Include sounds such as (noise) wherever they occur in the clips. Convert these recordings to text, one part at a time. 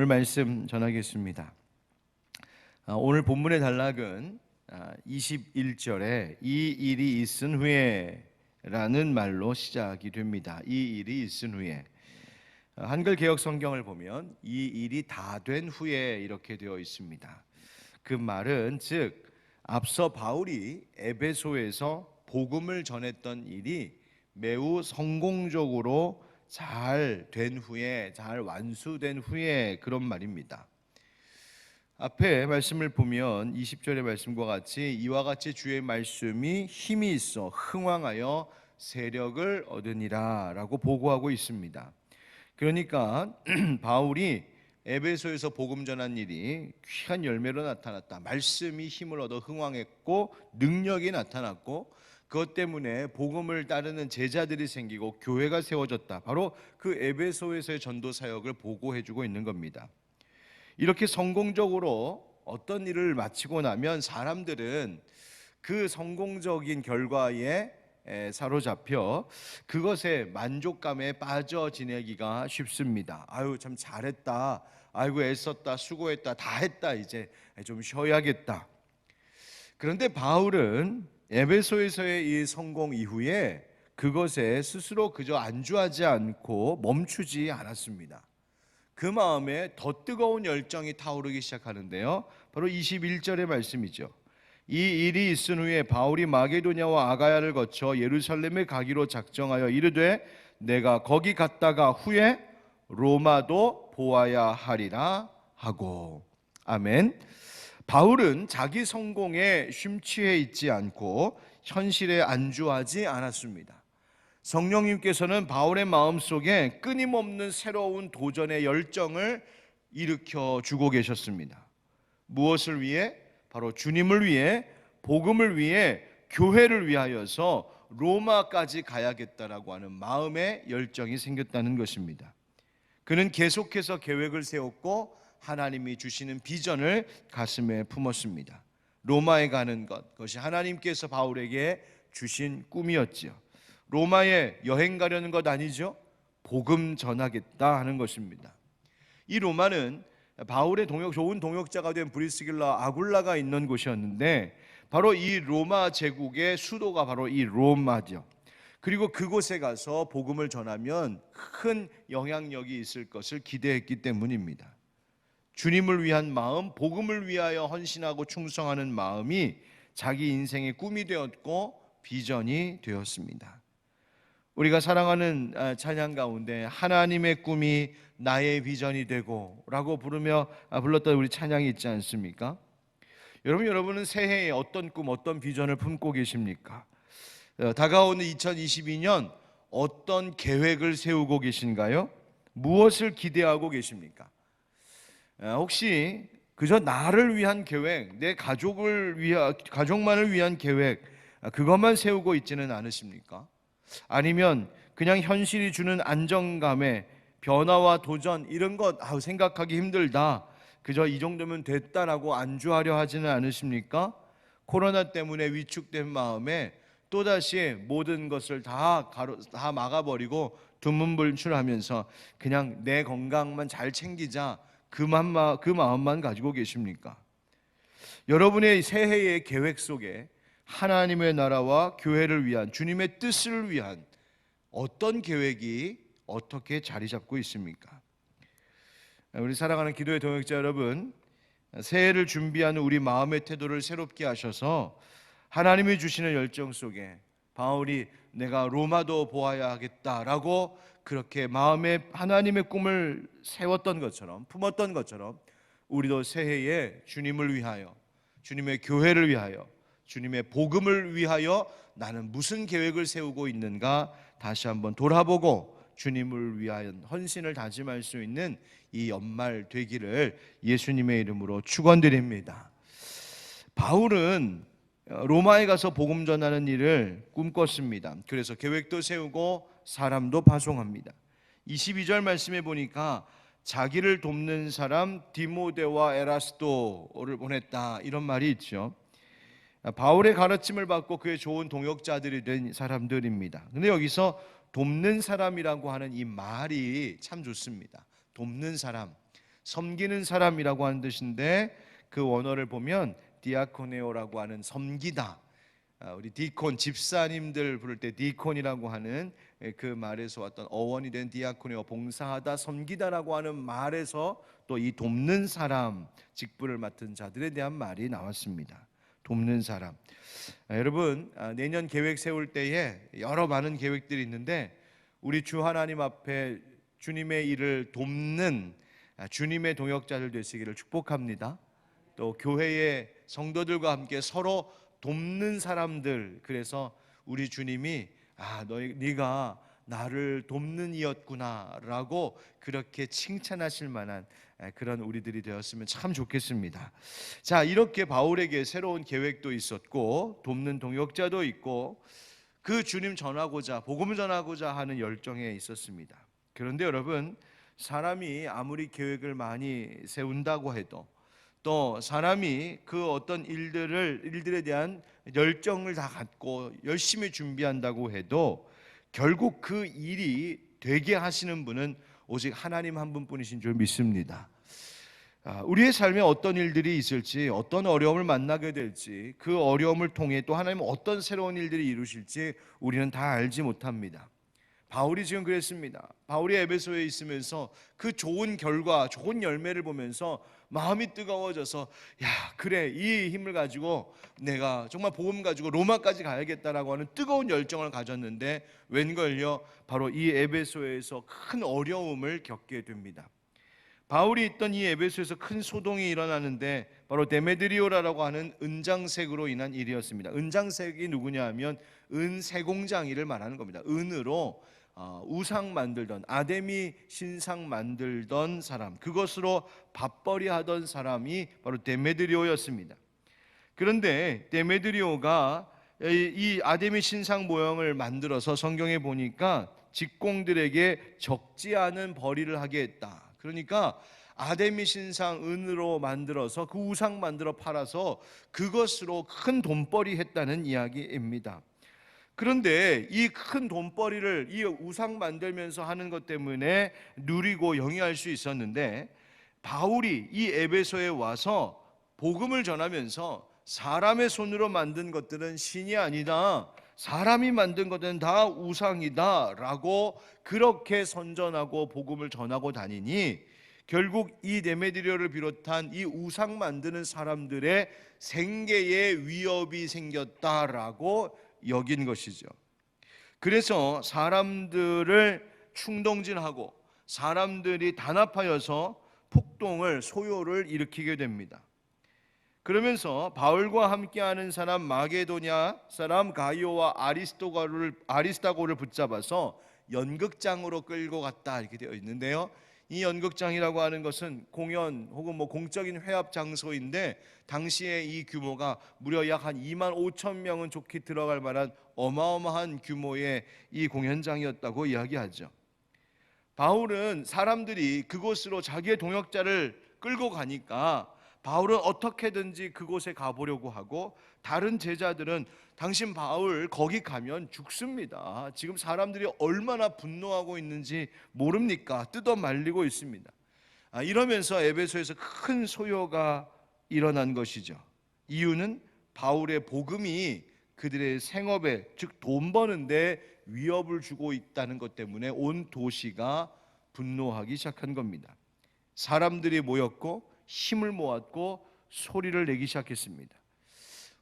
오늘 말씀 전하겠습니다. 아, 오늘 본문의 단락은 21절에 이 일이 있은 후에라는 말로 시작이 됩니다. 이 일이 있은 후에 아, 한글 개혁 성경을 보면 이 일이 다 된 후에 이렇게 되어 있습니다. 그 말은 즉 앞서 바울이 에베소에서 복음을 전했던 일이 매우 성공적으로 잘 된 후에 잘 완수된 후에 그런 말입니다. 앞에 말씀을 보면 20절의 말씀과 같이 이와 같이 주의 말씀이 힘이 있어 흥왕하여 세력을 얻으니라라고 보고하고 있습니다. 그러니까 (clears throat) 바울이 에베소에서 복음 전한 일이 귀한 열매로 나타났다. 말씀이 힘을 얻어 흥왕했고 능력이 나타났고 그것 때문에 복음을 따르는 제자들이 생기고 교회가 세워졌다. 바로 그 에베소에서의 전도 사역을 보고해 주고 있는 겁니다. 이렇게 성공적으로 어떤 일을 마치고 나면 사람들은 그 성공적인 결과에 사로잡혀 그것에 만족감에 빠져 지내기가 쉽습니다. 아유 참 잘했다. 아이고 애썼다. 수고했다. 다 했다. 이제 좀 쉬어야겠다. 그런데 바울은 에베소에서의 이 성공 이후에 그것에 스스로 그저 안주하지 않고 멈추지 않았습니다. 그 마음에 더 뜨거운 열정이 타오르기 시작하는데요. 바로 21절의 말씀이죠. 이 일이 있은 후에 바울이 마게도냐와 아가야를 거쳐 예루살렘에 가기로 작정하여 이르되 내가 거기 갔다가 후에 로마도 보아야 하리라 하고 아멘. 바울은 자기 성공에 심취해 있지 않고 현실에 안주하지 않았습니다. 성령님께서는 바울의 마음 속에 끊임없는 새로운 도전의 열정을 일으켜 주고 계셨습니다. 무엇을 위해? 바로 주님을 위해, 복음을 위해, 교회를 위하여서 로마까지 가야겠다라고 하는 마음의 열정이 생겼다는 것입니다. 그는 계속해서 계획을 세웠고 하나님이 주시는 비전을 가슴에 품었습니다. 로마에 가는 것, 그것이 하나님께서 바울에게 주신 꿈이었지요. 로마에 여행 가려는 것 아니죠? 복음 전하겠다 하는 것입니다. 이 로마는 바울의 동역 좋은 동역자가 된 브리스길라 아굴라가 있는 곳이었는데 바로 이 로마 제국의 수도가 바로 이 로마죠. 그리고 그곳에 가서 복음을 전하면 큰 영향력이 있을 것을 기대했기 때문입니다. 주님을 위한 마음, 복음을 위하여 헌신하고 충성하는 마음이 자기 인생의 꿈이 되었고 비전이 되었습니다. 우리가 사랑하는 아, 찬양 가운데 하나님의 꿈이 나의 비전이 되고라고 부르며 아, 불렀던 우리 찬양이 있지 않습니까? 여러분 여러분은 새해에 어떤 꿈, 어떤 비전을 품고 계십니까? 어, 다가오는 2022년 어떤 계획을 세우고 계신가요? 무엇을 기대하고 계십니까? 어, 혹시 그저 나를 위한 계획, 내 가족을 위한 가족만을 위한 계획 아, 그것만 세우고 있지는 않으십니까? 아니면 그냥 현실이 주는 안정감에 변화와 도전 이런 것 생각하기 힘들다. 그저 이 정도면 됐다라고 안주하려 하지는 않으십니까? 코로나 때문에 위축된 마음에 또다시 모든 것을 다 가로 다 막아버리고 두문불출하면서 그냥 내 건강만 잘 챙기자 그만 그 마음만 가지고 계십니까? 여러분의 새해의 계획 속에 하나님의 나라와 교회를 위한 주님의 뜻을 위한 어떤 계획이 어떻게 자리 잡고 있습니까? 우리 사랑하는 기도의 동역자 여러분, 새해를 준비하는 우리 마음의 태도를 새롭게 하셔서 하나님이 주시는 열정 속에 바울이 내가 로마도 보아야 하겠다라고 그렇게 마음에 하나님의 꿈을 세웠던 것처럼 품었던 것처럼 우리도 새해에 주님을 위하여 주님의 교회를 위하여 주님의 복음을 위하여 나는 무슨 계획을 세우고 있는가 다시 한번 돌아보고 주님을 위한 헌신을 다짐할 수 있는 이 연말 되기를 예수님의 이름으로 축원드립니다. 바울은 로마에 가서 복음 전하는 일을 꿈꿨습니다. 그래서 계획도 세우고 사람도 파송합니다. 22절 말씀에 보니까 자기를 돕는 사람 디모데와 에라스도를 보냈다 이런 말이 있죠. 바울의 가르침을 받고 그의 좋은 동역자들이 된 사람들입니다. 근데 여기서 돕는 사람이라고 하는 이 말이 참 좋습니다. 돕는 사람. 섬기는 사람이라고 하는 뜻인데 그 원어를 보면 디아코네오라고 하는 섬기다. 아, 우리 디콘 집사님들 부를 때 디콘이라고 하는 예, 그 말에서 왔던 어원이 된 디아코네오 봉사하다 섬기다라고 하는 말에서 또 이 돕는 사람 직분을 맡은 자들에 대한 말이 나왔습니다. 돕는 사람. 아, 여러분 아, 내년 계획 세울 때에 여러 많은 계획들이 있는데 우리 주 하나님 앞에 주님의 일을 돕는 아, 주님의 동역자들 되시기를 축복합니다. 또 교회의 성도들과 함께 서로 돕는 사람들 그래서 우리 주님이 아 너희 네가 나를 돕는 이였구나라고 그렇게 칭찬하실 만한 에, 그런 우리들이 되었으면 참 좋겠습니다. 자 이렇게 바울에게 새로운 계획도 있었고 돕는 동역자도 있고 그 주님 전하고자 복음을 전하고자 하는 열정에 있었습니다. 그런데 여러분 사람이 아무리 계획을 많이 세운다고 해도 또 사람이 그 어떤 일들을 일들에 대한 열정을 다 갖고 열심히 준비한다고 해도 결국 그 일이 되게 하시는 분은 오직 하나님 한 분뿐이신 줄 믿습니다. 아, 우리의 삶에 어떤 일들이 있을지, 어떤 어려움을 만나게 될지, 그 어려움을 통해 또 하나님 어떤 새로운 일들이 이루실지 우리는 다 알지 못합니다. 바울이 지금 그랬습니다. 바울이 에베소에 있으면서 그 좋은 결과, 좋은 열매를 보면서 마음이 뜨거워져서 야, 그래. 이 힘을 가지고 내가 정말 복음 가지고 로마까지 가야겠다라고 하는 뜨거운 열정을 가졌는데 웬걸요? 바로 이 에베소에서 큰 어려움을 겪게 됩니다. 바울이 있던 이 에베소에서 큰 소동이 일어나는데 바로 데메드리오라고 하는 은장색으로 인한 일이었습니다. 은장색이 누구냐 하면 은세공장이를 말하는 겁니다. 은으로 어, 우상 만들던 아데미 신상 만들던 사람 그것으로 밥벌이 하던 사람이 바로 데메드리오였습니다. 그런데 데메드리오가 이- 이 아데미 신상 모형을 만들어서 성경에 보니까 직공들에게 적지 않은 벌이를 하게 했다. 그러니까 아데미 신상 은으로 만들어서 그 우상 만들어 팔아서 그것으로 큰 돈벌이 했다는 이야기입니다. 그런데 이 큰 돈벌이를 이 우상 만들면서 하는 것 때문에 누리고 영위할 수 있었는데 바울이 이 에베소에 와서 복음을 전하면서 사람의 손으로 만든 것들은 신이 아니다. 사람이 만든 것들은 다 우상이다 라고 그렇게 선전하고 복음을 전하고 다니니 결국 이 데메드리오를 비롯한 이 우상 만드는 사람들의 생계에 위협이 생겼다라고 여긴 것이죠. 그래서 사람들을 충동진하고 사람들이 단합하여서 폭동을 소요를 일으키게 됩니다. 그러면서 바울과 함께하는 사람 마게도냐 사람 가이오와 아리스토가를 아리스타고를 붙잡아서 연극장으로 끌고 갔다 이렇게 되어 있는데요. 이 연극장이라고 하는 것은 공연 혹은 뭐 공적인 회합 장소인데 당시에 이 규모가 무려 약 한 2만 5천 명은 좋게 들어갈 만한 어마어마한 규모의 이 공연장이었다고 이야기하죠. 바울은 사람들이 그곳으로 자기의 동역자를 끌고 가니까 바울은 어떻게든지 그곳에 가보려고 하고 다른 제자들은 당신 바울 거기 가면 죽습니다. 지금 사람들이 얼마나 분노하고 있는지 모릅니까? 뜯어 말리고 있습니다. 아, 이러면서 에베소에서 큰 소요가 일어난 것이죠. 이유는 바울의 복음이 그들의 생업에 즉 돈 버는데 위협을 주고 있다는 것 때문에 온 도시가 분노하기 시작한 겁니다. 사람들이 모였고 힘을 모았고 소리를 내기 시작했습니다.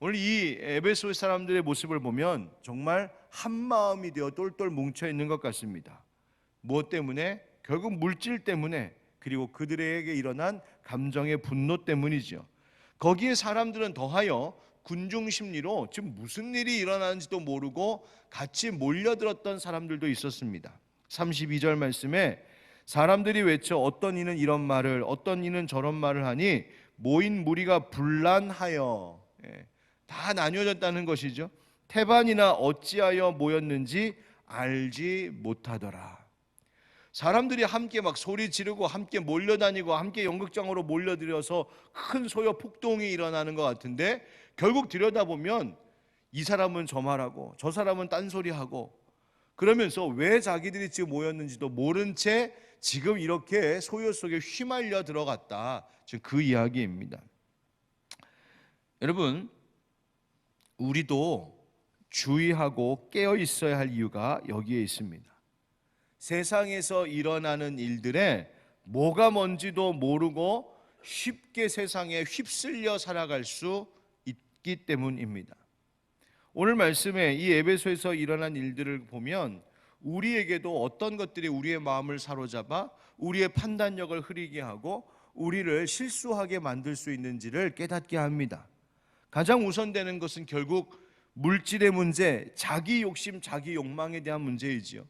오늘 이 에베소 사람들의 모습을 보면 정말 한 마음이 되어 똘똘 뭉쳐 있는 것 같습니다. 무엇 때문에? 결국 물질 때문에 그리고 그들에게 일어난 감정의 분노 때문이죠. 거기에 사람들은 더하여 군중 심리로 지금 무슨 일이 일어나는지도 모르고 같이 몰려들었던 사람들도 있었습니다. 32절 말씀에 사람들이 외쳐 어떤 이는 이런 말을 어떤 이는 저런 말을 하니 모인 무리가 분란하여 예, 다 나뉘어졌다는 것이죠. 태반이나 어찌하여 모였는지 알지 못하더라. 사람들이 함께 막 소리 지르고 함께 몰려다니고 함께 연극장으로 몰려들어서 큰 소요 폭동이 일어나는 것 같은데 결국 들여다보면 이 사람은 저 말하고 저 사람은 딴소리하고 그러면서 왜 자기들이 지금 모였는지도 모른 채 지금 이렇게 소요 속에 휘말려 들어갔다. 지금 그 이야기입니다. 여러분, 우리도 주의하고 깨어 있어야 할 이유가 여기에 있습니다. 세상에서 일어나는 일들에 뭐가 뭔지도 모르고 쉽게 세상에 휩쓸려 살아갈 수 있기 때문입니다. 오늘 말씀에 이 에베소에서 일어난 일들을 보면 우리에게도 어떤 것들이 우리의 마음을 사로잡아 우리의 판단력을 흐리게 하고 우리를 실수하게 만들 수 있는지를 깨닫게 합니다. 가장 우선되는 것은 결국 물질의 문제, 자기 욕심, 자기 욕망에 대한 문제이지요.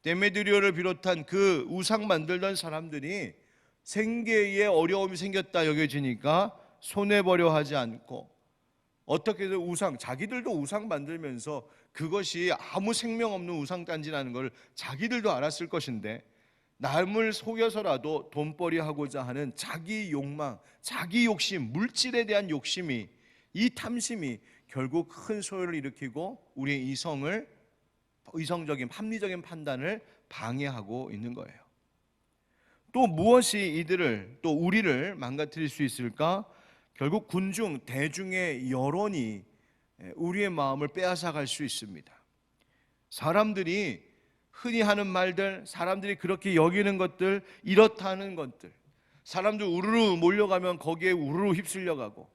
데메드리오를 비롯한 그 우상 만들던 사람들이 생계에 어려움이 생겼다 여겨지니까 손해 버려 하지 않고 어떻게든 우상 자기들도 우상 만들면서 그것이 아무 생명 없는 우상 단지라는 걸 자기들도 알았을 것인데 남을 속여서라도 돈벌이 하고자 하는 자기 욕망, 자기 욕심, 물질에 대한 욕심이 이 탐심이 결국 큰 소요를 일으키고 우리의 이성을 이성적인 합리적인 판단을 방해하고 있는 거예요. 또 무엇이 이들을 또 우리를 망가뜨릴 수 있을까? 결국 군중 대중의 여론이 우리의 마음을 빼앗아 갈 수 있습니다. 사람들이 흔히 하는 말들, 사람들이 그렇게 여기는 것들, 이렇다는 것들, 사람들 우르르 몰려가면 거기에 우르르 휩쓸려 가고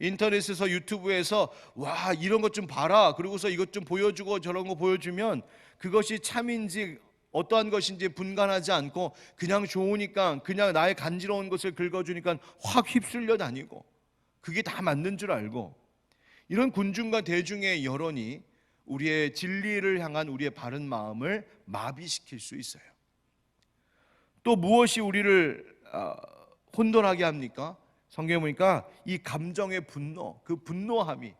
인터넷에서 유튜브에서 와 이런 것 좀 봐라 그러고서 이것 좀 보여주고 저런 거 보여주면 그것이 참인지 어떠한 것인지 분간하지 않고 그냥 좋으니까 그냥 나의 간지러운 것을 긁어주니까 확 휩쓸려 다니고 그게 다 맞는 줄 알고 이런 군중과 대중의 여론이 우리의 진리를 향한 우리의 바른 마음을 마비시킬 수 있어요. 또 무엇이 우리를 아, 혼돈하게 합니까? 성경에 보니까 이 감정의 분노, 그 분노함이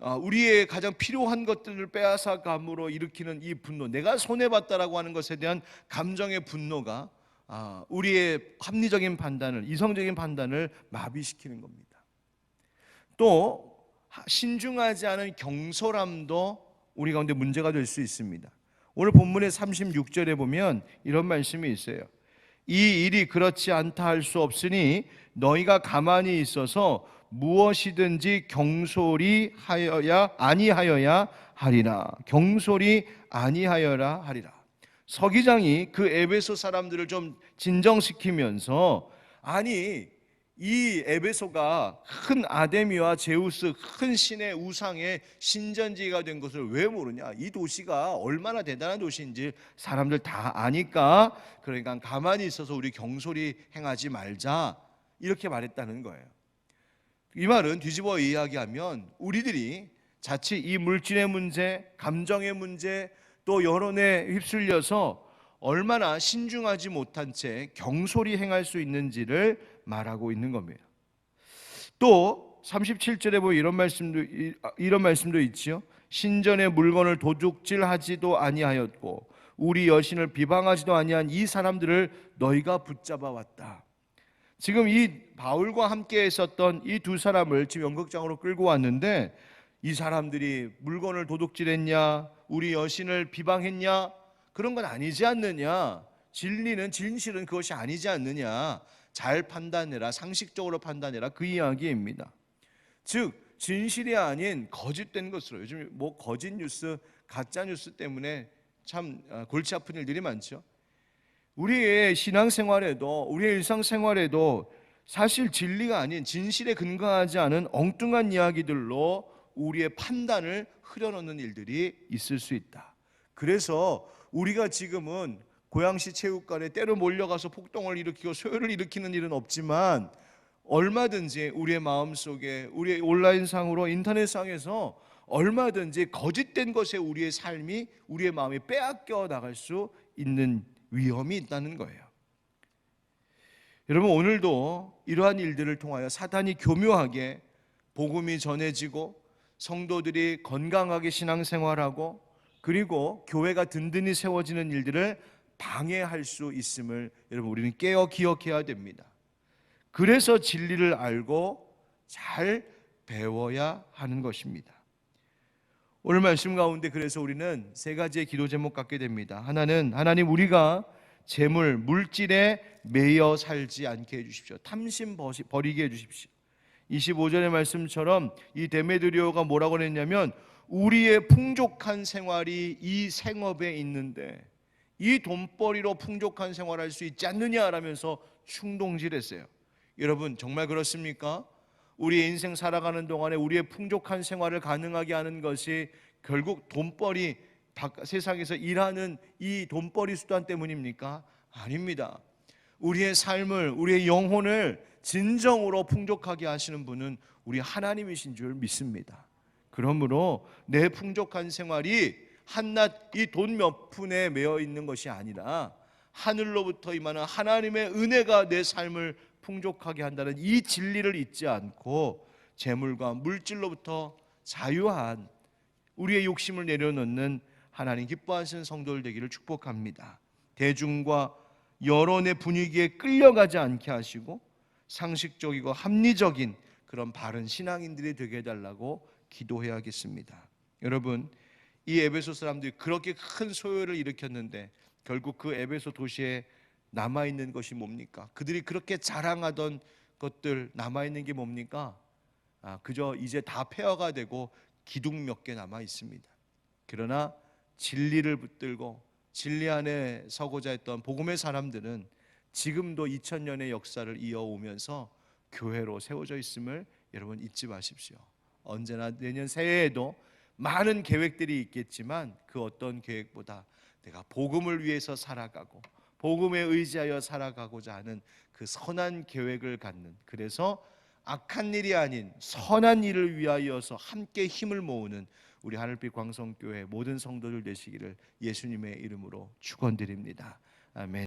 아, 우리의 가장 필요한 것들을 빼앗아 감으로 일으키는 이 분노, 내가 손해 봤다라고 하는 것에 대한 감정의 분노가 아, 우리의 합리적인 판단을, 이성적인 판단을 마비시키는 겁니다. 또 신중하지 않은 경솔함도 우리 가운데 문제가 될 수 있습니다. 오늘 본문의 36절에 보면 이런 말씀이 있어요. 이 일이 그렇지 않다 할 수 없으니 너희가 가만히 있어서 무엇이든지 경솔이 하여야 아니하여야 하리라. 경솔이 아니하여라 하리라. 서기장이 그 에베소 사람들을 좀 진정시키면서 아니 이 에베소가 큰 아데미와 제우스 큰 신의 우상의 신전지가 된 것을 왜 모르냐? 이 도시가 얼마나 대단한 도시인지 사람들 다 아니까 그러니까 가만히 있어서 우리 경솔히 행하지 말자 이렇게 말했다는 거예요. 이 말은 뒤집어 이야기하면 우리들이 자칫 이 물질의 문제, 감정의 문제, 또 여론에 휩쓸려서 얼마나 신중하지 못한 채 경솔히 행할 수 있는지를 말하고 있는 겁니다. 또 37절에 보면 이런 말씀도 아, 이런 말씀도 있지요. 신전의 물건을 도둑질하지도 아니하였고 우리 여신을 비방하지도 아니한 이 사람들을 너희가 붙잡아 왔다. 지금 이 바울과 함께 있었던 이 두 사람을 지금 연극장으로 끌고 왔는데 이 사람들이 물건을 도둑질했냐, 우리 여신을 비방했냐, 그런 건 아니지 않느냐. 진리는 진실은 그것이 아니지 않느냐. 잘 판단해라. 상식적으로 판단해라. 그 이야기입니다. 즉 진실이 아닌 거짓된 것으로 요즘 뭐 거짓 뉴스, 가짜 뉴스 때문에 참 아, 골치 아픈 일들이 많죠. 우리의 신앙생활에도 우리의 일상생활에도 사실 진리가 아닌 진실에 근거하지 않은 엉뚱한 이야기들로 우리의 판단을 흐려놓는 일들이 있을 수 있다. 그래서 우리가 지금은 고양시 체육관에 때로 몰려가서 폭동을 일으키고 소요를 일으키는 일은 없지만 얼마든지 우리의 마음 속에 우리의 온라인상으로 인터넷상에서 얼마든지 거짓된 것에 우리의 삶이 우리의 마음이 빼앗겨 나갈 수 있는 위험이 있다는 거예요. 여러분 오늘도 이러한 일들을 통하여 사단이 교묘하게 복음이 전해지고 성도들이 건강하게 신앙생활하고 그리고 교회가 든든히 세워지는 일들을 방해할 수 있음을 여러분 우리는 깨어 기억해야 됩니다. 그래서 진리를 알고 잘 배워야 하는 것입니다. 오늘 말씀 가운데 그래서 우리는 세 가지의 기도 제목 갖게 됩니다. 하나는 하나님 우리가 재물, 물질에 매여 살지 않게 해 주십시오. 탐심 버리게 해 주십시오. 25절의 말씀처럼 이 데메드리오가 뭐라고 했냐면 우리의 풍족한 생활이 이 생업에 있는데 이 돈벌이로 풍족한 생활할 수 있지 않느냐라면서 충동질했어요. 여러분 정말 그렇습니까? 우리의 인생 살아가는 동안에 우리의 풍족한 생활을 가능하게 하는 것이 결국 돈벌이 바- 세상에서 일하는 이 돈벌이 수단 때문입니까? 아닙니다. 우리의 삶을 우리의 영혼을 진정으로 풍족하게 하시는 분은 우리 하나님이신 줄 믿습니다. 그러므로 내 풍족한 생활이 한낱 이 돈 몇 푼에 매여 있는 것이 아니라 하늘로부터 임하는 하나님의 은혜가 내 삶을 풍족하게 한다는 이 진리를 잊지 않고 재물과 물질로부터 자유한 우리의 욕심을 내려놓는 하나님 기뻐하시는 성도들 되기를 축복합니다. 대중과 여론의 분위기에 끌려가지 않게 하시고 상식적이고 합리적인 그런 바른 신앙인들이 되게 해달라고 기도해야겠습니다. 여러분 이 에베소 사람들이 그렇게 큰 소요를 일으켰는데 결국 그 에베소 도시에 남아 있는 것이 뭡니까? 그들이 그렇게 자랑하던 것들 남아 있는 게 뭡니까? 아, 그저 이제 다 폐허가 되고 기둥 몇 개 남아 있습니다. 그러나 진리를 붙들고 진리 안에 서고자 했던 복음의 사람들은 지금도 2000년의 역사를 이어오면서 교회로 세워져 있음을 여러분 잊지 마십시오. 언제나 내년 새해에도 많은 계획들이 있겠지만 그 어떤 계획보다 내가 복음을 위해서 살아가고 복음에 의지하여 살아가고자 하는 그 선한 계획을 갖는 그래서 악한 일이 아닌 선한 일을 위하여서 함께 힘을 모으는 우리 하늘빛 광성교회 모든 성도들 되시기를 예수님의 이름으로 축원드립니다. 아멘.